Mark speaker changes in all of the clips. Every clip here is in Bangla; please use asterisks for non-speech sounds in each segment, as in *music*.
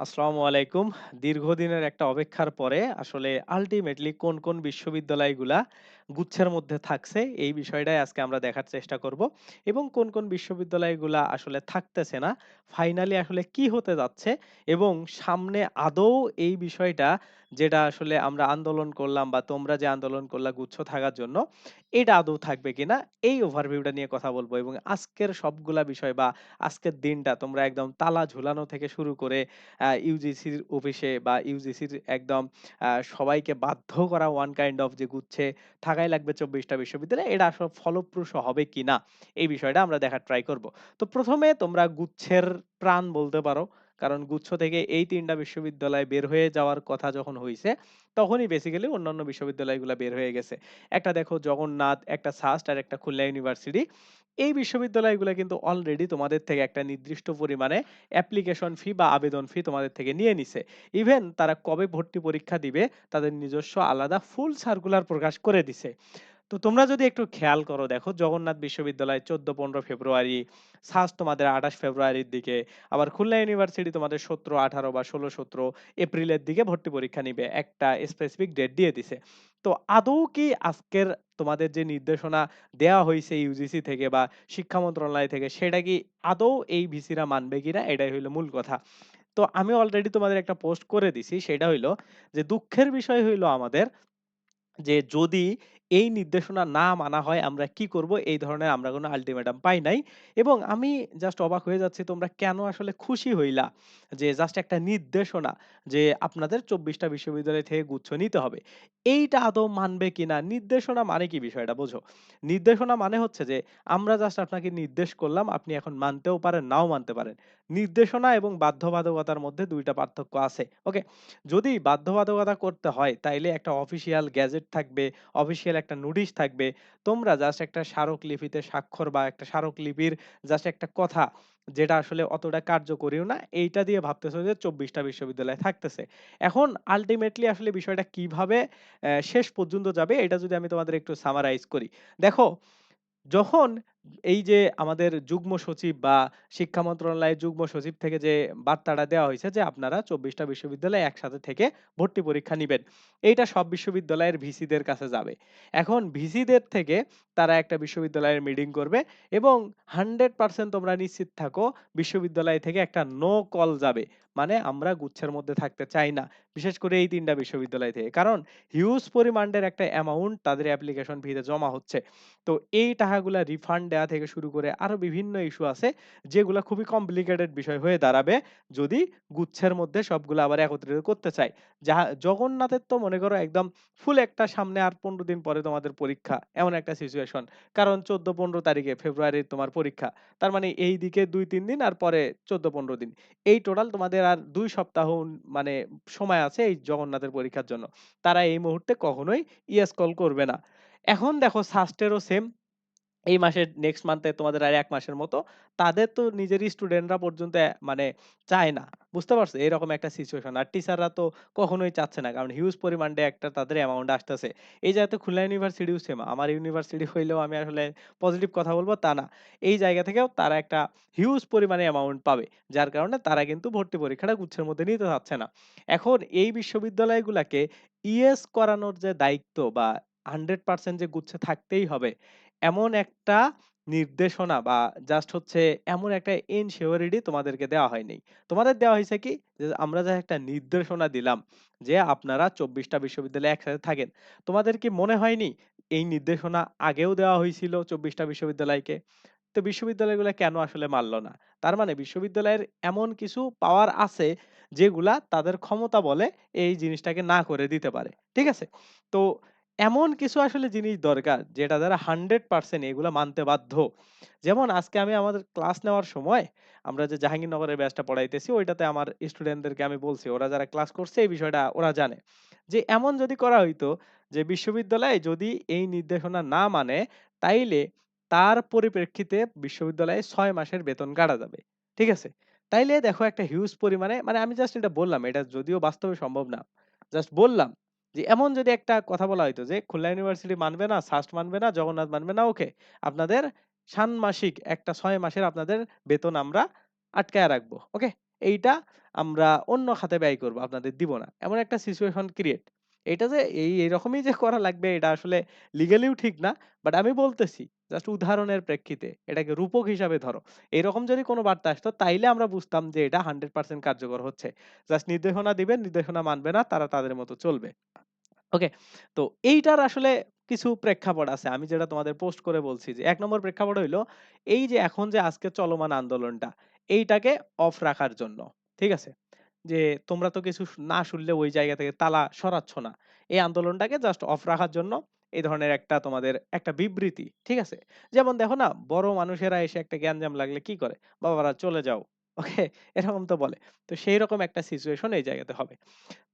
Speaker 1: আসসালামু আলাইকুম। দীর্ঘদিনের একটা অপেক্ষার পরে আসলে আলটিমেটলি কোন, কোন বিশ্ববিদ্যালয়গুলা গুচ্ছের মধ্যে থাকছে এই বিষয়টাই আজকে আমরা দেখার চেষ্টা করব। এবং কোন, কোন বিশ্ববিদ্যালয়গুলা আসলে থাকতেছে না। ফাইনালি আসলে কি হতে যাচ্ছে এবং সামনে আদৌ এই বিষয়টা যেটা আসলে আমরা আন্দোলন করলাম বা তোমরা যে আন্দোলন করলা গুচ্ছ থাকার জন্য, এটা আদৌ থাকবে কিনা এই ওভারভিউটা নিয়ে কথা বলব এবং আজকের সবগুলা বিষয় বা আজকের দিনটা তোমরা একদম তালা ঝুলানো থেকে শুরু করে ইউজিসির অফিসে বা ইউজিসির একদম সবাইকে বাধ্য করা ওয়ান কাইন্ড অফ যে গুচ্ছে থাকাই লাগবে ২৪ টা বিশ্ববিদ্যালয়ে এটা আসলে ফলপ্রসূ হবে কিনা, এই বিষয়টা আমরা দেখার ট্রাই করব। তো প্রথমে তোমরা গুচ্ছের প্রাণ বলতে পারো। কারণ গুচ্ছ থেকে এই তিনটা বিশ্ববিদ্যালয় বের হয়ে যাওয়ার কথা যখন হয়েছে তখনই বেসিক্যালি অন্যান্য বিশ্ববিদ্যালয়গুলা বের হয়ে গেছে। একটা দেখো জগন্নাথ, একটা সাস্ট আর একটা খুলনা ইউনিভার্সিটি। এই বিশ্ববিদ্যালয়গুলো কিন্তু অলরেডি তোমাদের থেকে একটা নির্দিষ্ট পরিমাণে অ্যাপ্লিকেশন ফি বা আবেদন ফি তোমাদের থেকে নিয়ে নিছে। ইভেন তারা কবে ভর্তি পরীক্ষা দিবে তাদের নিজস্ব আলাদা ফুল সার্কুলার প্রকাশ করে দিছে। তো তোমরা যদি একটু খেয়াল করো দেখো জগন্নাথ বিশ্ববিদ্যালয় ১৪-১৫ ফেব্রুয়ারি, সাস্ট তোমাদের ২৮ ফেব্রুয়ারির দিকে, আবার খুলনা ইউনিভার্সিটি তোমাদের ১৭-১৮ বা ১৬-১৭ এপ্রিলের দিকে ভর্তি পরীক্ষা নিবে। একটা স্পেসিফিক ডেট দিয়ে দিছে। তো আদৌ কি আজকের তোমাদের যে নির্দেশনা দেয়া হয়েছে ইউজিসি থেকে বা শিক্ষা মন্ত্রণালয় থেকে সেটা কি আদৌ এই ভিসিরা মানবে কিনা এটাই হইল মূল কথা। তো আমি অলরেডি তোমাদের একটা পোস্ট করে দিছি সেটা হইল যে দুঃখের বিষয় হইল আমাদের যে যদি এই নির্দেশনা না মানা হয় আমরা কি করব? এই ধরনের আমরা কোনো আল্টিমেটাম পাই নাই। এবং আমি জাস্ট অবাক হয়ে যাচ্ছি তোমরা কেন আসলে খুশি হইলা? যে জাস্ট একটা নির্দেশনা যে আপনাদের চব্বিশটা বিশ্ববিদ্যালয় থেকে গুচ্ছ নিতে হবে। এইটা আদৌ মানবে কিনা? নির্দেশনা মানে কি বিষয়টা বোঝো। নির্দেশনা মানে হচ্ছে যে আমরা জাস্ট আপনাকে নির্দেশ করলাম, আপনি এখন মানতেও পারেন, নাও মানতে পারেন। নির্দেশনা এবং বাধ্যবাধকতার মধ্যে দুইটা পার্থক্য আছে। ওকে? যদি বাধ্যবাধকতা করতে হয় তাইলে একটা অফিসিয়াল গেজেট থাকবে, অফিসিয়াল একটা নোটিশ থাকবে। তোমরা জাস্ট একটা স্মারকলিপিতে স্বাক্ষর বা একটা স্মারকলিপির জাস্ট একটা কথা যেটা আসলে অতটা কার্যকরীও না। এইটা দিয়ে ভাবতেছো যে ২৪ টা বিশ্ববিদ্যালয় থাকতেছে। এখন আলটিমেটলি আসলে বিষয়টা কীভাবে শেষ পর্যন্ত যাবে, এটা যদি আমি তোমাদের একটু সামারাইজ করি। দেখো, যখন এই যে আমাদের যুগ্ম সচিব বা শিক্ষা মন্ত্রণালয়ের যুগ্ম সচিব থেকে যে বার্তাটা দেওয়া হয়েছে যে আপনারা চব্বিশটা বিশ্ববিদ্যালয়ে একসাথে থেকে ভর্তি পরীক্ষা নিবেন। এইটা সব বিশ্ববিদ্যালয়ের ভিসিদের কাছে যাবে। এখন ভিসিদের থেকে তারা একটা বিশ্ববিদ্যালয়ের মিটিং করবে এবং 100% তোমরা নিশ্চিত থাকো বিশ্ববিদ্যালয় থেকে একটা নো কল যাবে। মানে আমরা গুচ্ছের মধ্যে থাকতে চাই না। বিশেষ করে এই তিনটা বিশ্ববিদ্যালয় থেকে। কারণ হিউজ পরিমাণের একটা অ্যামাউন্ট তাদের অ্যাপ্লিকেশন ফিতে জমা হচ্ছে। তো এই টাকাগুলা রিফান্ড দেয়া থেকে শুরু করে আরও বিভিন্ন ইস্যু আছে, যেগুলা খুবই কমপ্লিকেটেড বিষয় হয়ে দাঁড়াবে যদি গুচ্ছের মধ্যে সবগুলো আবার একত্রিত করতে চায়। যাহা, জগন্নাথের তো মনে করো একদম ফুল একটা সামনে আর ১৫ দিন পরে তোমাদের পরীক্ষা। এমন একটা সিচুয়েশন। কারণ ১৪-১৫ তারিখে ফেব্রুয়ারির তোমার পরীক্ষা। তার মানে এই দিকে দুই তিন দিন আর পরে ১৪-১৫ দিন। এই টোটাল তোমাদের আর দুই সপ্তাহ মানে সময় আছে এই জগন্নাথের পরীক্ষার জন্য। তারা এই মুহূর্তে কখনোই ইয়েস কল করবে না। এখন দেখো সাস্টেরও সেম। এই মাসের নেক্সট মান্থে তোমাদের আর ১ মাসের মতো। তাদের তো নিজেরই স্টুডেন্টরা পর্যন্ত মানে চায় না। বুঝতে পারছ? এরকম একটা সিচুয়েশন। আর টিচাররা তো কখনোই চাচ্ছে না। কারণ হিউজ পরিমাণে একটা তাদের অ্যামাউন্ট আসতেছে। এই জায়গাতে খুলনা ইউনিভার্সিটিও সেম। আমার ইউনিভার্সিটি হইলেও আমি আসলে পজিটিভ কথা বলব তা না। এই জায়গা থেকেও তারা একটা হিউজ পরিমাণে অ্যামাউন্ট পাবে। যার কারণে তারা কিন্তু ভর্তি পরীক্ষাটা গুচ্ছের মধ্যে নিতে চাচ্ছে না। এখন এই বিশ্ববিদ্যালয়গুলাকে ইয়েস করানোর যে দায়িত্ব বা 100% যে গুচ্ছে থাকতেই হবে এমন একটা নির্দেশনা বা জাস্ট হচ্ছে এমন একটা এনশিওরিটি তোমাদেরকে দেওয়া হয়নি। তোমাদের দেওয়া হইছে কি? যে আমরা যে একটা নির্দেশনা দিলাম যে আপনারা ২৪ টা বিশ্ববিদ্যালয়ে একসাথে থাকেন। তোমাদের কি মনে হয়নি এই নির্দেশনা আগেও দেওয়া হয়েছিল ২৪ টা বিশ্ববিদ্যালয়কে? তো বিশ্ববিদ্যালয়গুলা কেন আসলে মানল না? তার মানে বিশ্ববিদ্যালয়ের এমন কিছু পাওয়ার আছে যেগুলা তাদের ক্ষমতা বলে এই জিনিসটাকে না করে দিতে পারে। ঠিক আছে? তো এমন কিছু আসলে জিনিস দরকার, যেটা দ্বারা 100% এগুলা মানতে বাধ্য। যেমন আজকে আমি আমাদের ক্লাস নেওয়ার সময় আমরা যে জাহাঙ্গীরনগরের ব্যাচটা পড়াইতেছি, ওইটাতে আমার স্টুডেন্টদেরকে আমি বলছি, ওরা যারা ক্লাস করছে এই বিষয়টা ওরা জানে। যে এমন যদি করা হইতো যে বিশ্ববিদ্যালয়ে যদি এই নির্দেশনা না মানে তাইলে তার পরিপ্রেক্ষিতে বিশ্ববিদ্যালয়ে ছয় মাসের বেতন কাটা যাবে। ঠিক আছে? তাইলে দেখো একটা হিউজ পরিমাণে মানে আমি জাস্ট এটা বললাম, এটা যদিও বাস্তবে সম্ভব না। জাস্ট বললাম যে এমন যদি একটা কথা বলা হয়তো যে খুলনা ইউনিভার্সিটি মানবে না, সাস্ট মানবে না, জগন্নাথ মানবে না, ওকে। আপনাদের ষান্মাসিক একটা ছয় মাসের আপনাদের বেতন আমরা আটকায় রাখব। ওকে? এইটা আমরা অন্য খাতে ব্যয় করব। আপনাদের দিব না। এমন একটা সিচুয়েশন ক্রিয়েট। এটা যে এই এরকমই যে করা লাগবে এটা আসলে লিগালিও ঠিক না। বাট আমি বলতেছি জাস্ট উদাহরণের প্রেক্ষিতে এটাকে রূপক হিসাবে ধরো। এরকম যদি কোনো বার্তা আসতো তাইলে আমরা বুঝতাম যে এটা 100% কার্যকর হচ্ছে। জাস্ট নির্দেশনা দিবেন, নির্দেশনা মানবে না, তারা তাদের মতো চলবে। ওকে? তো এইটার আসলে কিছু প্রেক্ষাপট আছে। আমি যেটা তোমাদের পোস্ট করে বলছি যে এক নম্বর প্রেক্ষাপট হইল এই যে এখন যে আজকে চলমান আন্দোলনটা, এইটাকে অফ রাখার জন্য। ঠিক আছে? যে তোমরা তো কিছু না শুনলে ওই জায়গা থেকে তালা সরাচ্ছ না। এই আন্দোলনটাকে জাস্ট অফ রাখার জন্য এই ধরনের একটা তোমাদের একটা বিবৃতি। ঠিক আছে? যেমন দেখো না বড় মানুষেরা এসে একটা গ্যাঞ্জাম লাগলে কি করে? "বাবারা চলে যাও।" *laughs* ওকে? এরকম তো বলে। তো সেইরকম একটা সিচুয়েশন এই জায়গাতে হবে।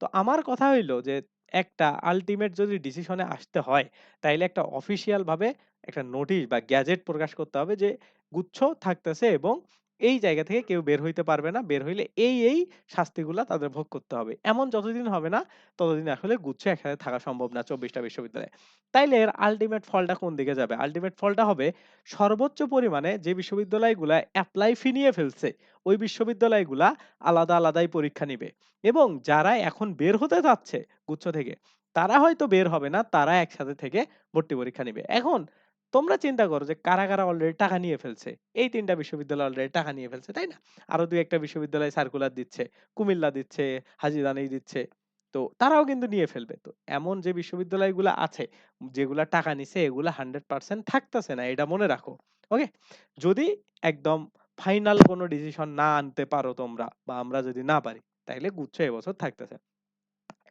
Speaker 1: তো আমার কথা হইল যে একটা আল্টিমেট যদি ডিসিশনে আসতে হয়, তাইলে একটা অফিসিয়াল ভাবে একটা নোটিশ বা গ্যাজেট প্রকাশ করতে হবে যে গুচ্ছ থাকতেছে এবং এই জায়গা থেকে কেউ বের হইতে পারবে না। বের হইলে এই, এই শাস্তিগুলা তাদের ভোগ করতে হবে। এমন যতদিন হবে না, ততদিন আসলে গুচ্ছ একসাথে থাকা সম্ভব না ২৪ টা বিশ্ববিদ্যালয়ে। তাইলে এর আল্টিমেট ফলটা কোন দিকে যাবে? আল্টিমেট ফলটা হবে সর্বোচ্চ পরিমাণে যে বিশ্ববিদ্যালয়গুলা এপ্লাই ফি নিয়ে ফেলছে, ওই বিশ্ববিদ্যালয়গুলা আলাদা, আলাদাই পরীক্ষা নিবে। এবং যারা এখন বের হতে যাচ্ছে গুচ্ছ থেকে, তারা হয়তো বের হবে না। তারা একসাথে থেকে ভর্তি পরীক্ষা নিবে। এখন তোমরা চিন্তা করো যে কারা, কারা অলরেডি টাকা নিয়ে ফেলছে। এই ৩ টা বিশ্ববিদ্যালয় অলরেডি টাকা নিয়ে ফেলছে, তাই না? আরও ২-১ টা বিশ্ববিদ্যালয় সার্কুলার দিচ্ছে। কুমিল্লা দিচ্ছে, হাজীরানী দিচ্ছে। তো তারাও কিন্তু নিয়ে ফেলবে। তো এমন যে বিশ্ববিদ্যালয়গুলা আছে, যেগুলা টাকা নিছে এগুলা 100% থাকতেছে না। এটা মনে রাখো। ওকে? যদি একদম ফাইনাল কোনো ডিসিশন না আনতে পারো তোমরা বা আমরা যদি না পারি, তাইলে গুচ্ছ এবছর থাকতেছে।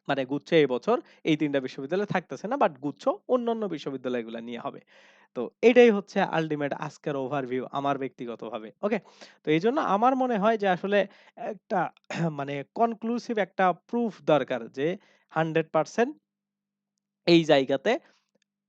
Speaker 1: মানে গুচ্ছ এবছর এই ৩ টা বিশ্ববিদ্যালয় থাকতেছে না। বাট গুচ্ছ অন্যান্য বিশ্ববিদ্যালয়গুলা নিয়ে হবে। তো এটাই হচ্ছে আলটিমেট আজকের ওভারভিউ আমার ব্যক্তিগতভাবে। ওকে? তো এই জন্য আমার মনে হয় যে আসলে একটা *clears throat* মানে কনক্লুসিভ একটা প্রুফ দরকার যে 100% এই জায়গাতে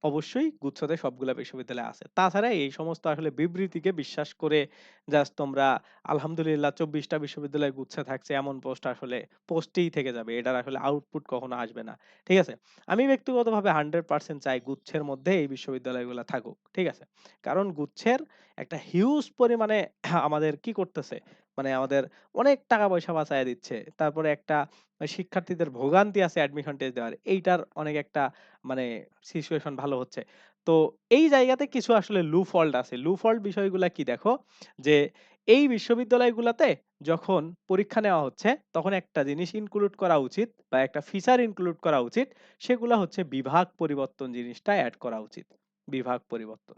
Speaker 1: অবশ্যই গুচ্ছতে সবগুলা বিশ্ববিদ্যালয় আছে। তাছাড়া এই সমস্ত আসলে বিবৃতিকে বিশ্বাস করে জাস্ট তোমরা আলহামদুলিল্লাহ ২৪ টা বিশ্ববিদ্যালয় গুচ্ছে থাকছে, এমন পোস্ট আসলে পোস্টেই থেকে যাবে। এটার আসলে আউটপুট কখনো আসবে না। ঠিক আছে? আমি ব্যক্তিগতভাবে 100% চাই গুচ্ছের মধ্যে এই বিশ্ববিদ্যালয়গুলা থাকুক। ঠিক আছে? কারণ গুচ্ছের একটা হিউজ পরিমাণে আমাদের কি করতেছে? মানে আমাদের অনেক টাকা-পয়সা বাঁচায়া দিচ্ছে। তারপরে একটা শিক্ষার্থীদের ভোগান্তি আছে অ্যাডমিশন টেস্ট দেওয়ার। এইটার অনেক একটা মানে সিচুয়েশন ভালো হচ্ছে। তো এই জায়গাতে কিছু আসলে লুপ ফল্ট আছে। লুপ ফল্ট বিষয়গুলা কি দেখো, যে এই বিশ্ববিদ্যালয়গুলাতে যখন পরীক্ষা নেওয়া হচ্ছে, তখন একটা জিনিস ইনক্লুড করা উচিত বা একটা ফিচার ইনক্লুড করা উচিত। সেগুলা হচ্ছে বিভাগ পরিবর্তন জিনিসটা এড করা উচিত। বিভাগ পরিবর্তন।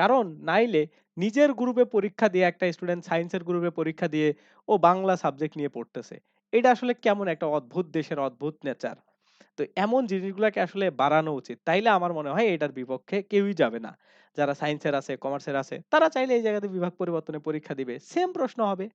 Speaker 1: কারণ নাইলে নিজের গ্রুপে পরীক্ষা দিয়ে একটা স্টুডেন্ট সায়েন্সের গ্রুপে পরীক্ষা দিয়ে ও বাংলা সাবজেক্ট নিয়ে পড়তেছে। এটা আসলে কেমন একটা অদ্ভুত দেশের অদ্ভুত নেচার। তো এমন জিনিসগুলাকে আসলে বাড়ানো উচিত। তাইলে আমার মনে হয় এটার বিপক্ষে কেউই যাবে না। যারা সায়েন্সের আছে, কমার্সের আছে, তারা চাইলে এই জায়গাতে বিভাগ পরিবর্তনে পরীক্ষা দিবে। সেম প্রশ্ন হবে।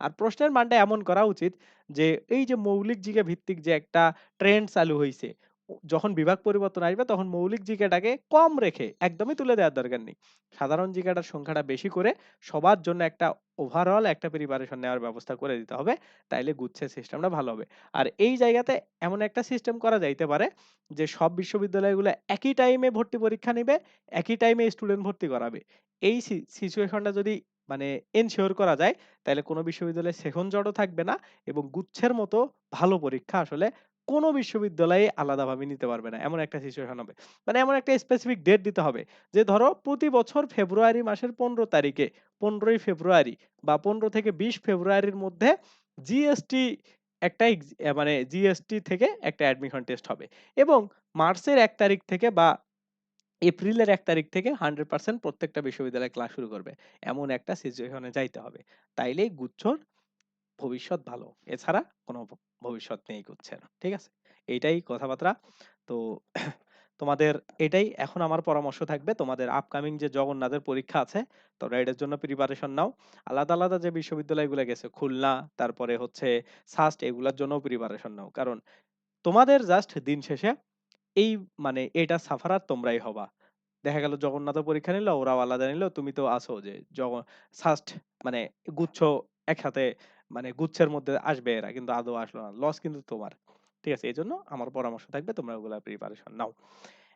Speaker 1: আর প্রশ্নের মানটা এমন করা উচিত যে এই যে মৌলিক জিজ্ঞা ভিত্তিক যে একটা ট্রেন্ড চালু হইছে, ও যখন বিভাগ পরিবর্তন আসবে তখন মৌলিক জিজ্ঞাটাকে কম রেখে একদমই তুলে দেওয়ার দরকার নেই। সাধারণ জিজ্ঞাটার সংখ্যাটা বেশি করে সবার জন্য একটা ওভারঅল একটা প্রিপারেশন নেওয়ার ব্যবস্থা করে দিতে হবে। তাইলে গুচ্ছের সিস্টেমটা ভালো হবে। আর এই জায়গাতে এমন একটা সিস্টেম করা যাইতে পারে যে সব বিশ্ববিদ্যালয়গুলা একই টাইমে ভর্তি পরীক্ষা নিবে, একই টাইমে স্টুডেন্ট ভর্তি করাবে। এই সিচুয়েশনটা যদি মানে এনশিওর করা যায়, তাইলে কোনো বিশ্ববিদ্যালয়ে সেশন জটও থাকবে না এবং গুচ্ছের মতো ভালো পরীক্ষা আসলে কোন বিশ্ববিদ্যালয়ে আলাদাভাবে নিতে পারবে না। এমন একটা সিচুয়েশন হবে। মানে এমন একটা স্পেসিফিক ডেট দিতে হবে। যে ধরো প্রতি বছর ফেব্রুয়ারি মাসের ১৫ তারিখে ১৫ই ফেব্রুয়ারি বা ১৫ থেকে ২০ ফেব্রুয়ারির মধ্যে জিএসটি একটা মানে জিএসটি থেকে একটা অ্যাডমিশন টেস্ট হবে। এবং মার্চের ১ তারিখ থেকে বা এপ্রিলের ১ তারিখ থেকে 100% প্রত্যেকটা বিশ্ববিদ্যালয়ে ক্লাস শুরু করবে। এমন একটা সিচুয়েশন যাইতে হবে। তাইলেই গুচ্ছর ভবিষ্যৎ ভালো। এছাড়া কোন ভবিষ্যৎ নেই গুচ্ছের। ঠিক আছে? এইটাই কথাবার্তা। তো *coughs* তোমাদের এটাই এখন আমার পরামর্শ থাকবে। তোমাদের আপকামিং যে জগন্নাথের পরীক্ষা আছে, তোমরা এটার জন্য প্রিপারেশন নাও। আলাদা, আলাদা যে বিশ্ববিদ্যালয়গুলা গেছে খুলনা, তারপরে হচ্ছে সাস্ট এগুলার জন্যও প্রিপারেশন নাও। কারণ তোমাদের জাস্ট দিন শেষে এই মানে এটা সাফারার তোমরাই হবা। দেখা গেল জগন্নাথও পরীক্ষা নিল, ওরাও আলাদা নিল। তুমি তো আছো যে জগ সাস্ট মানে গুচ্ছ একসাথে মানে গুচ্ছের মধ্যে আসবে এরা কিন্তু আদৌ আসলো না। লস কিন্তু তোমার। ঠিক আছে? এজন্য আমার পরামর্শ থাকবে তোমরা ওগুলা প্রিপারেশন নাও।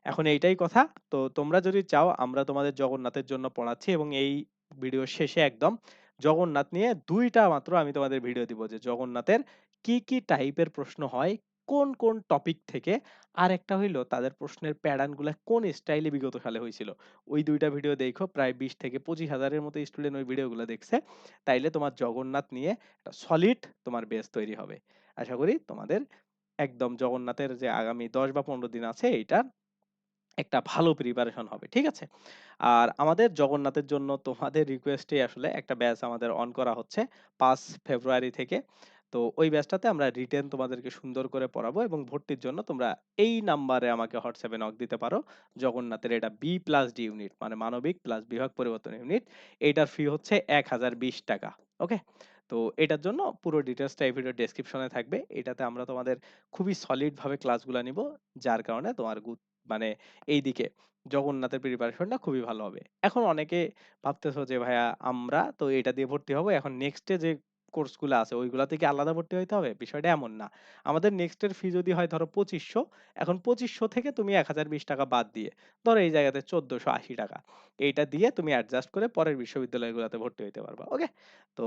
Speaker 1: এখন এইটাই কথা। তো তোমরা যদি চাও আমরা তোমাদের জগন্নাথের জন্য পড়াচ্ছি এবং এই ভিডিওর শেষে একদম জগন্নাথ নিয়ে দুইটা মাত্র আমি তোমাদের ভিডিও দিব যে জগন্নাথের কি, কি টাইপের প্রশ্ন হয়, কোন, কোন টপিক থেকে, আর একটা হইল তাদের প্রশ্নের প্যাটার্নগুলা কোন স্টাইলে বিগত সালে হইছিল। ওই ২ টা ভিডিও দেইখো প্রায় ২০ থেকে পঁচিশ হাজারের মতো স্টুডেন্ট ওই ভিডিওগুলা দেখছে। তাইলে তোমার জগন্নাথ নিয়ে একটা সলিড তোমার বেস তৈরি হবে। আশা করি তোমাদের একদম জগন্নাথের যে আগামী ১০ বা ১৫ দিন আছে এইটার একটা ভালো প্রিপারেশন হবে। ঠিক আছে? আর আমাদের জগন্নাথের জন্য তোমাদের রিকোয়েস্টেই আসলে একটা ব্যাচ আমাদের অন করা হচ্ছে পাঁচ ফেব্রুয়ারি থেকে। তো ওই ব্যাচটাতে আমরা রিটেন তোমাদেরকে সুন্দর করে পড়াবো এবং ভর্তির জন্য তোমরা এই নাম্বারে আমাকে এ নক দিতে পারো। জগন্নাথের এটা বি প্লাস ডি ইউনিট মানে মানবিক প্লাস বিভাগ পরিবর্তন ইউনিট। এইটার ফি হচ্ছে ৳১,০২০ ওকে? তো এটার জন্য পুরো ডিটেইলসটা এই ভিডিওর ডেসক্রিপশনে থাকবে। এটাতে আমরা তোমাদের খুবই সলিড ভাবে ক্লাসগুলা নিবো। যার কারণে তোমার মানে এইদিকে জগন্নাথের প্রিপারেশনটা খুবই ভালো হবে। এখন অনেকে ভাবতেছো যে ভাইয়া আমরা তো এটা দিয়ে ভর্তি হব। এখন নেক্সটে যে কোর্সগুলা আছে ওইগুলাতে কি আলাদা ভর্তি হইতে হবে? বিষয়টা এমন না। আমাদের নেক্সট এর ফি যদি হয় ধরো পঁচিশশো এখন পঁচিশশো থেকে তুমি ৳১,০২০ বাদ দিয়ে ধরো এই জায়গাতে ৳১৪৮০ এইটা দিয়ে তুমি অ্যাডজাস্ট করে পরের বিশ্ববিদ্যালয়গুলাতে ভর্তি হইতে পারবা। ওকে? তো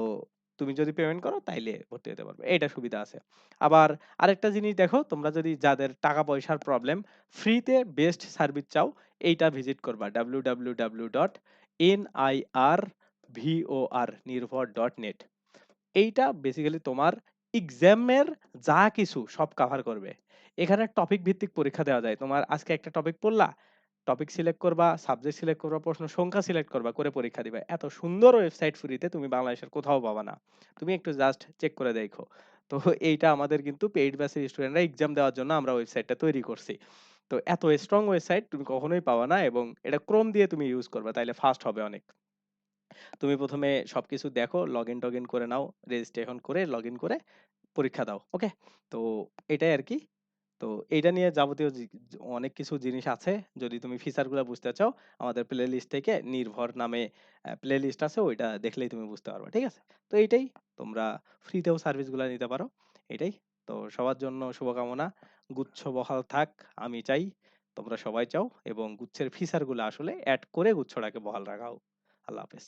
Speaker 1: তুমি যদি পেমেন্ট করো তাইলে ভর্তি হতে পারবে। এইটা সুবিধা আছে। আবার আরেকটা জিনিস দেখো তোমরা যদি যাদের টাকা পয়সার প্রবলেম ফ্রিতে বেস্ট সার্ভিস চাও এইটা ভিজিট করবা www.nirvor.net এইটা বেসিক্যালি তোমার এক্সামের যা কিছু সব কভার করবে। এখানে টপিক ভিত্তিক পরীক্ষা দেওয়া যায়। তোমার আজকে একটা টপিক পড়লা, টপিক সিলেক্ট করবা, সাবজেক্ট সিলেক্ট করবা, প্রশ্ন সংখ্যা সিলেক্ট করবা, করে পরীক্ষা দিবা। এত সুন্দর ওয়েবসাইট ফ্রিতে তুমি বাংলাদেশের কোথাও পাবা না। তুমি একটু জাস্ট চেক করে দেখো। তো এইটা আমাদের কিন্তু পেইড ব্যাচের স্টুডেন্টরা এক্সাম দেওয়ার জন্য আমরা ওয়েবসাইটটা তৈরি করছি। তো এত স্ট্রং ওয়েবসাইট তুমি কখনোই পাবা না এবং এটা Chrome দিয়ে তুমি ইউজ করবা তাইলে ফাস্ট হবে অনেক। তুমি ১ম এ সবকিছু দেখো, লগইন-টগইন করে নাও, রেজিস্ট্রেশন করে লগইন করে পরীক্ষা দাও। ওকে? তো এটাই আরকি। তো এইটা নিয়ে যাবতীয় অনেক কিছু জিনিস আছে। যদি তুমি ফিচারগুলা বুঝতে চাও আমাদের প্লেলিস্ট থেকে নির্ভর নামে অ্যা প্লেলিস্ট আছে ওইটা দেখলেই তুমি বুঝতে পারবা। ঠিক আছে? তো এইটাই। তোমরা ফ্রিতেও সার্ভিসগুলা নিতে পারো। এটাই। তো সবার জন্য শুভকামনা। গুচ্ছ বহাল থাক আমি চাই। তোমরা সবাই চাও এবং গুচ্ছের ফিচারগুলা আসলে এড করে গুচ্ছটাকে বহাল রাখা হোক। আল্লাহ হাফেজ।